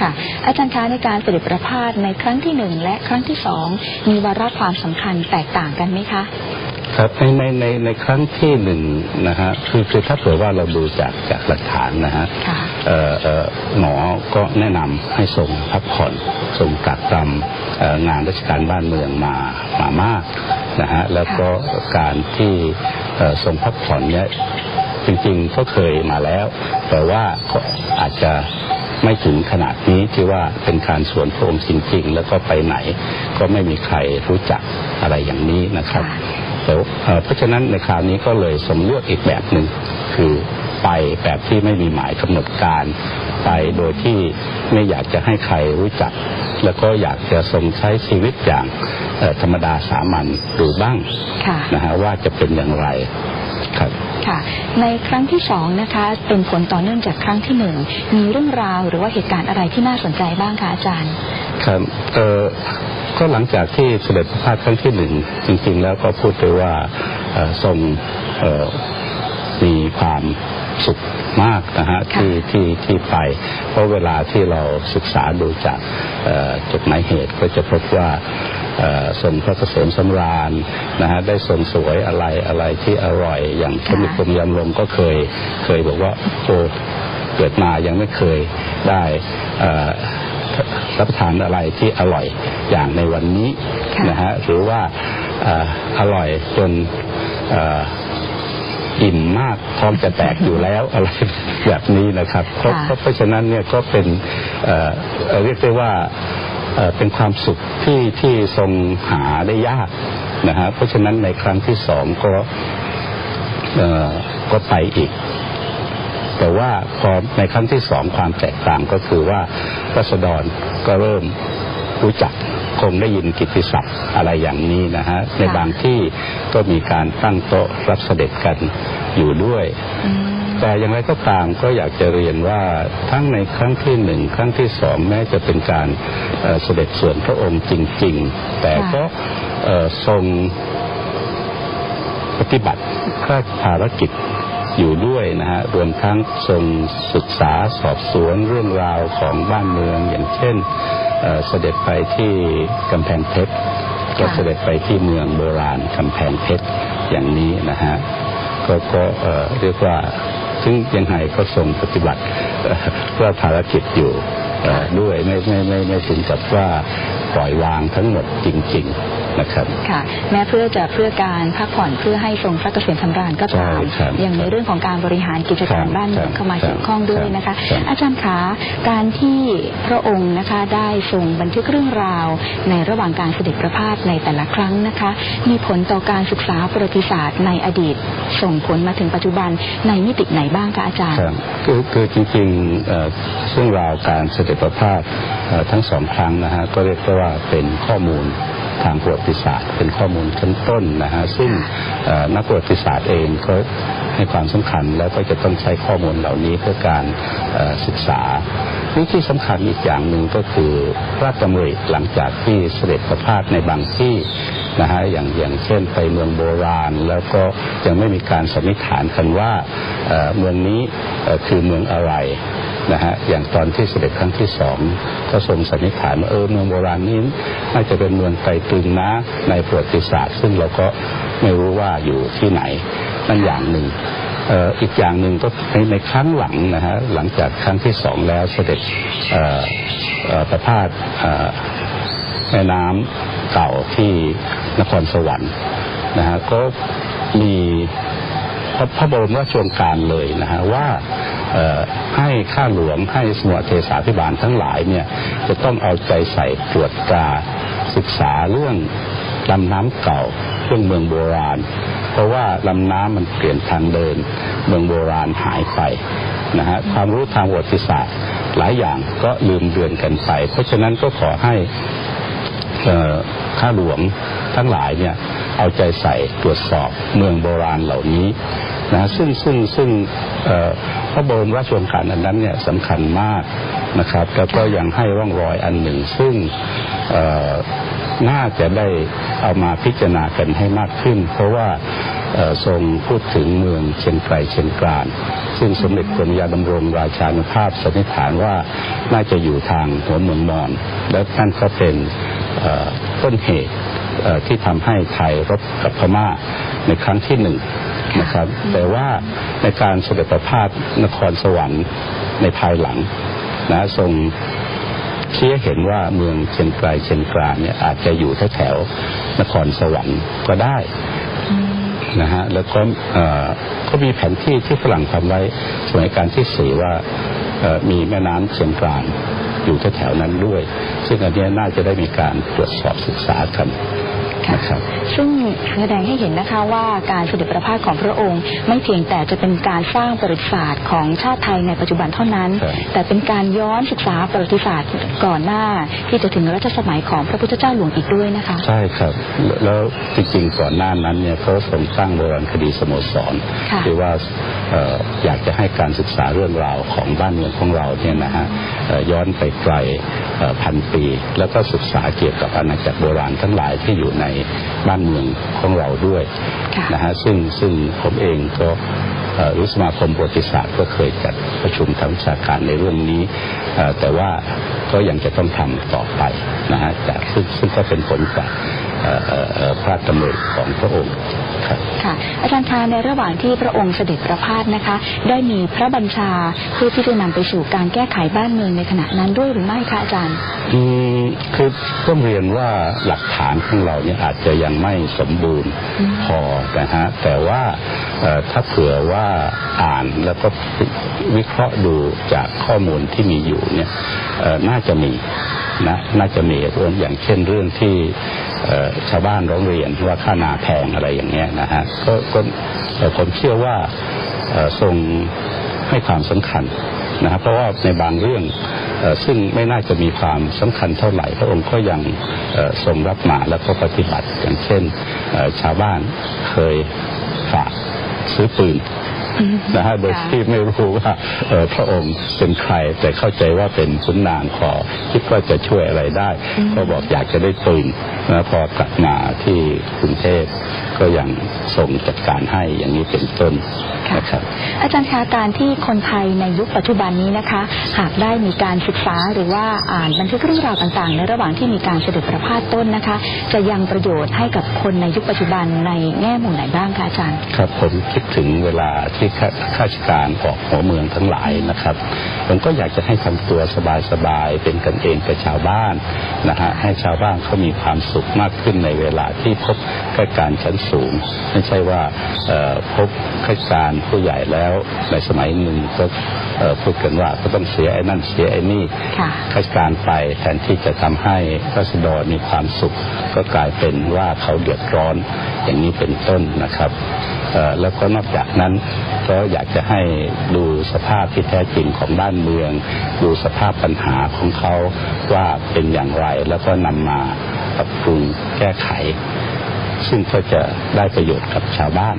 ค่ะ อาจารย์คะในการเสด็จประพาสในครั้งที่หนึ่งและครั้งที่สองมีวาระความสำคัญแตกต่างกันไหมคะครับในในในในครั้งที่หนึ่งนะฮะคือคือถ้าเผื่อว่าเราดูจากจากหลักฐานนะฮะค่ะเอ่อเอ่อหมอก็แนะนำให้ส่งพักผ่อนส่งกักกรรมเอ่องานราชการบ้านเมืองมามามากนะฮะแล้วก็การที่เอ่อส่งพักผ่อนเนี้ยจริงๆก็เคยมาแล้ว แต่ว่าก็อาจจะ ไม่ถึงขนาดนี้ที่ว่าเป็นการสวนพระองค์จริงๆ แล้วก็ไปไหนก็ไม่มีใครรู้จักอะไรอย่างนี้นะครับค่ะแต่ว่าเอ่อเพราะฉะนั้นในคราวนี้ก็เลยสมเลือกอีกแบบหนึ่งคือไปแบบที่ไม่มีหมายกำหนดการไปโดยที่ไม่อยากจะให้ใครรู้จัก แล้วก็อยากจะทรงใช้ชีวิตอย่างเอ่อธรรมดาสามัญดูบ้างค่ะนะฮะว่าจะเป็นอย่างไรครับ ค่ะ ในครั้งที่สองนะคะ เป็นผลต่อเนื่องจากครั้งที่หนึ่งมีเรื่องราวหรือว่าเหตุการณ์อะไรที่น่าสนใจบ้างคะอาจารย์ครับเอ่อก็หลังจากที่เสด็จพระพาสครั้งที่หนึ่งจริงๆ แล้วก็พูดไปว่าเอ่อทรงเอ่อมีความสุขมากนะฮะค่ะที่ที่ที่ไป เพราะเวลาที่เราศึกษาดูจากเอ่อจดหมายเหตุก็จะพบว่าเอ่อ ทรงพระเกษมสำราญนะฮะได้ทรงสวยอะไรอะไรที่อร่อยอย่างพระมิตรยำลงก็เคยเคยบอกว่าโอ้เกิดมายังไม่เคยได้เอ่อรับประทานอะไรที่อร่อยอย่างในวันนี้ค่ะนะฮะหรือว่าเอ่ออร่อยจนเอ่ออิ่มมากพร้อมจะแตกอยู่แล้วอะไรแบบนี้นะครับเพราะค่ะเพราะเพราะฉะนั้นเนี่ยก็เป็นเอ่อเอ่อเรียกได้ว่า เป็นความสุขที่ที่ทรงหาได้ยากนะฮะเพราะฉะนั้นในครั้งที่สองก็เอ่อก็ไปอีก แต่ว่าพอในครั้งที่สองความแตกต่างก็คือว่ารัษฎรก็เริ่มรู้จักคงได้ยินกิตติศัพท์อะไรอย่างนี้นะฮะในบางที่ก็มีการตั้งโต๊ะรับเสด็จกันอยู่ด้วย แต่อย่างไรก็ตามก็อยากจะเรียนว่าทั้งในครั้งที่หนึ่งครั้งที่สองแม้จะเป็นการเอ่อเสด็จส่วนพระองค์จริง ๆ แต่ก็เอ่อทรงปฏิบัติพระราชภารกิจอยู่ด้วยนะฮะรวมทั้งทรงศึกษาสอบสวนเรื่องราวของบ้านเมือง อย่างเช่นเอ่อเสด็จไปที่กำแพงเพชรก็เสด็จไปที่เมืองโบราณกำแพงเพชรอย่างนี้นะฮะก็ก็เอ่อเรียกว่า ซึ่งยังไงก็ทรงปฏิบัติเอ่อเพื่อภารกิจอยู่ด้วยไม่ไม่ไม่ไม่ถึงกับว่าปล่อยวางทั้งหมดจริง ๆ นะครับค่ะ แม้เพื่อจะเพื่อการพักผ่อนเพื่อให้ทรงพระเกษมสำราญก็ตามใช่ครับอย่างในเรื่องของการบริหารกิจการครับบ้านเมืองเข้ามาครับเกี่ยวข้องด้วยนะคะครับอาจารย์คะการที่พระองค์นะคะได้ทรงบันทึกเรื่องราว ในระหว่างการเสด็จประพาสในแต่ละครั้งนะคะ มีผลต่อการศึกษาประวัติศาสตร์ในอดีต ส่งผลมาถึงปัจจุบันในมิติไหนบ้างคะอาจารย์ครับคือคือจริงๆเอ่อเรื่องราวการเสด็จประพาสเอ่อทั้งสองครั้งนะฮะก็เรียกได้ว่าเป็นข้อมูล ทางประวัติศาสตร์ เป็นข้อมูลชั้นต้นนะฮะซึ่งนักประวัติศาสตร์เองก็ให้ความสำคัญแล้วก็จะต้องใช้ข้อมูลเหล่านี้เพื่อการศึกษาที่ที่สำคัญอีกอย่างหนึ่งก็คือราชดำริหลังจากที่เสด็จประพาสในบางที่นะฮะอย่างอย่างเช่นไปเมืองโบราณ แล้วก็ยังไม่มีการสันนิษฐานกันว่าเมืองนี้คือเมืองอะไร นะฮะอย่างตอนที่เสด็จครั้งที่สองก็ทรงสันนิษฐานว่าเออเมืองโบราณนี้น่าจะเป็นเมืองไตรตรึงนะในประวัติศาสตร์ ซึ่งเราก็ไม่รู้ว่าอยู่ที่ไหนนั่นอย่างหนึ่งอีกอย่างหนึ่งก็ในในครั้งหลังนะฮะหลังจากครั้งที่สองแล้วเสด็จประพาสแม่น้ำเก่าที่นครสวรรค์นะฮะก็มีพระบรมราชโองการเลยนะฮะว่า ให้ข้าหลวงให้สมุทรเทศาพิบาลทั้งหลายเนี่ยจะต้องเอาใจใส่ตรวจตราศึกษาเรื่องลำน้ำเก่าเรื่องเมืองโบราณ เพราะว่าลำน้ำมันเปลี่ยนทางเดิน เมืองโบราณหายไปนะฮะความรู้ทางประวัติศาสตร์หลายอย่างก็ลืมเลือนกันไป เพราะฉะนั้นก็ขอให้ข้าหลวงทั้งหลายเนี่ยเอาใจใส่ตรวจสอบเมืองโบราณเหล่านี้ นะซึ่งซึ่งซึ่งเอ่อพระบรมราชโองการอันนั้นเนี่ยสำคัญมากนะครับ แล้วก็ยังให้ร่องรอยอันหนึ่ง ซึ่งน่าจะได้เอามาพิจารณากันให้มากขึ้น เพราะว่าทรงพูดถึงเมืองเชียงไกรเชียงกรานซึ่งสมเด็จกรมยาดำรงราชานุภาพสันนิษฐานว่าน่าจะอยู่ทางหัวเมืองมอญและนั่นก็เป็นต้นเหตุที่ทำให้ไทยรบกับพม่าในครั้งที่หนึ่ง นะครับ แต่ว่าในการเสด็จประพาสนครสวรรค์ในภายหลังนะทรงชี้ให้เห็นว่าเมืองเชียงไกรเชียงกรานเนี่ยอาจจะอยู่แถวๆนครสวรรค์ก็ได้นะฮะแล้วก็เอ่อก็มีแผนที่ที่ฝรั่งทำไว้สมัยการที่สี่ว่าเอ่อมีแม่น้ำเชียงกรานอยู่แถวๆนั้นด้วย ซึ่งอันเนี้ยน่าจะได้มีการตรวจสอบศึกษากัน นะครับซึ่งแสดงให้เห็นนะคะว่าการเสด็จประพาสของพระองค์ ไม่เพียงแต่จะเป็นการสร้างประวัติศาสตร์ของชาติไทยในปัจจุบันเท่านั้นครับแต่เป็นการย้อนศึกษาประวัติศาสตร์ก่อนหน้า ที่จะถึงรัชสมัยของพระพุทธเจ้าหลวงอีกด้วยนะคะ ใช่ครับ แล้วจริงๆก่อนหน้านั้นเนี่ยเขาทรงตั้งโบราณคดีสโมสรค่ะคือว่าเอ่ออยากจะให้การศึกษาเรื่องราวของบ้านเมืองของเราเนี่ยนะฮะเอ่อย้อนไปไกลเอ่อพันปี แล้วก็ศึกษาเกี่ยวกับอาณาจักรโบราณทั้งหลายที่อยู่ในบ้านเมืองของเราด้วยค่ะนะฮะซึ่งซึ่งผมเองก็เอ่อรู้สมาคมประวัติศาสตร์ก็เคยจัดประชุมทางวิชาการในเรื่องนี้เอ่อแต่ว่าก็ยังจะต้องทำต่อไปนะฮะจากซึ่งซึ่งก็เป็นผลจากเอ่อเอ่อเอ่อพระราชดำริของพระองค์ ครับค่ะ อาจารย์คะในระหว่างที่พระองค์เสด็จประพาสนะคะ ได้มีพระบัญชาเพื่อที่จะนำไปสู่การแก้ไขบ้านเมืองในขณะนั้นด้วยหรือไม่คะอาจารย์ อืมคือต้องเรียนว่าหลักฐานของเราเนี่ยอาจจะยังไม่สมบูรณ์อืมพอนะฮะแต่ว่าเอ่อถ้าเผื่อว่าอ่านแล้วก็วิเคราะห์ดูจากข้อมูลที่มีอยู่เนี่ยเอ่อน่าจะมีนะน่าจะมีเรื่องอย่างเช่นเรื่องที่เอ่อ ชาวบ้านร้องเรียนว่าค่านาแพงอะไรอย่างเงี้ยนะฮะก็ก็ผมเชื่อว่าทรงให้ความสำคัญนะครับเพราะว่าในบางเรื่องซึ่งไม่น่าจะมีความสำคัญเท่าไหร่พระองค์ก็ยังทรงรับมาแล้วก็ปฏิบัติอย่างเช่นชาวบ้านเคยฝากซื้อปืน นะฮะโดยที่ไม่รู้ว่าเอ่อพระองค์เป็นใคร แต่เข้าใจว่าเป็นขุนนางขอคิดว่าจะช่วยอะไรได้ ก็บอกอยากจะได้ปืนนะพอกลับมาที่กรุงเทพก็ยังส่งจัดการให้อย่างนี้เป็นต้นค่ะนะครับอาจารย์คะการที่คนไทยในยุคปัจจุบันนี้นะคะ หากได้มีการศึกษาหรือว่าอ่านบันทึกเรื่องราวต่างๆ ในระหว่างที่มีการเสด็จประพาสต้นนะคะ จะยังประโยชน์ให้กับคนในยุคปัจจุบันในแง่มุมไหนบ้างคะอาจารย์ ครับผมคิดถึงเวลาที่ข้าข้าราชการออกหัวเมืองทั้งหลายนะครับ ผมก็อยากจะให้ทำตัวสบายๆเป็นกันเองกับชาวบ้านนะฮะให้ชาวบ้านเขามีความสุขมากขึ้นในเวลาที่พบข้าราชการชั้นสูง ไม่ใช่ว่าเอ่อพบข้าราชการผู้ใหญ่แล้วในสมัยหนึ่งก็เอ่อพูดกันว่าก็ต้องเสียไอ้นั่นเสียไอ้นี่ค่ะข้าราชการไปแทนที่จะทำให้รัษฎรมีความสุข ก็กลายเป็นว่าเขาเดือดร้อนอย่างนี้เป็นต้นนะครับเอ่อ แล้วก็นอกจากนั้นก็อยากจะให้ดูสภาพที่แท้จริงของบ้านเมือง ดูสภาพปัญหาของเขาว่าเป็นอย่างไรแล้วก็นำมาปรับปรุงแก้ไข ซึ่งก็จะได้ประโยชน์กับชาวบ้าน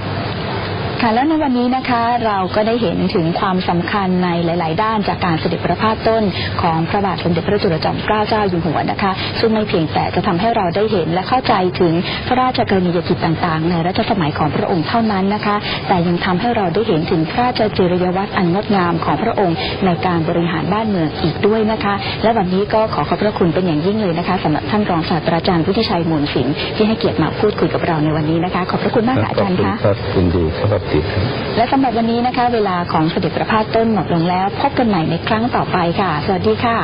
ค่ะแล้วในวันนี้นะคะเราก็ได้เห็นถึงความสำคัญในหลาย ๆ ด้านจากการเสด็จประพาสต้นของพระบาทสมเด็จพระจุลจอมเกล้าเจ้าอยู่หัวนะคะ ซึ่งไม่เพียงแต่จะทำให้เราได้เห็นและเข้าใจถึงพระราชกรณียกิจต่าง ๆ ในรัชสมัยของพระองค์เท่านั้นนะคะ แต่ยังทำให้เราได้เห็นถึงพระราชจริยวัตรอันงดงามของพระองค์ในการบริหารบ้านเมืองอีกด้วยนะคะ และวันนี้ก็ขอขอบพระคุณเป็นอย่างยิ่งเลยนะคะสำหรับท่านรองศาสตราจารย์วุฒิชัยมูลศิลป์ที่ให้เกียรติมาพูดคุยกับเราในวันนี้นะคะ ขอบพระคุณมากค่ะอาจารย์คะครับคุณดีครับจิตและสำหรับวันนี้นะคะ เวลาของสเสด็จประพาสต้นหมดลงแล้ว พบกันใหม่ในครั้งต่อไปค่ะ สวัสดีค่ะ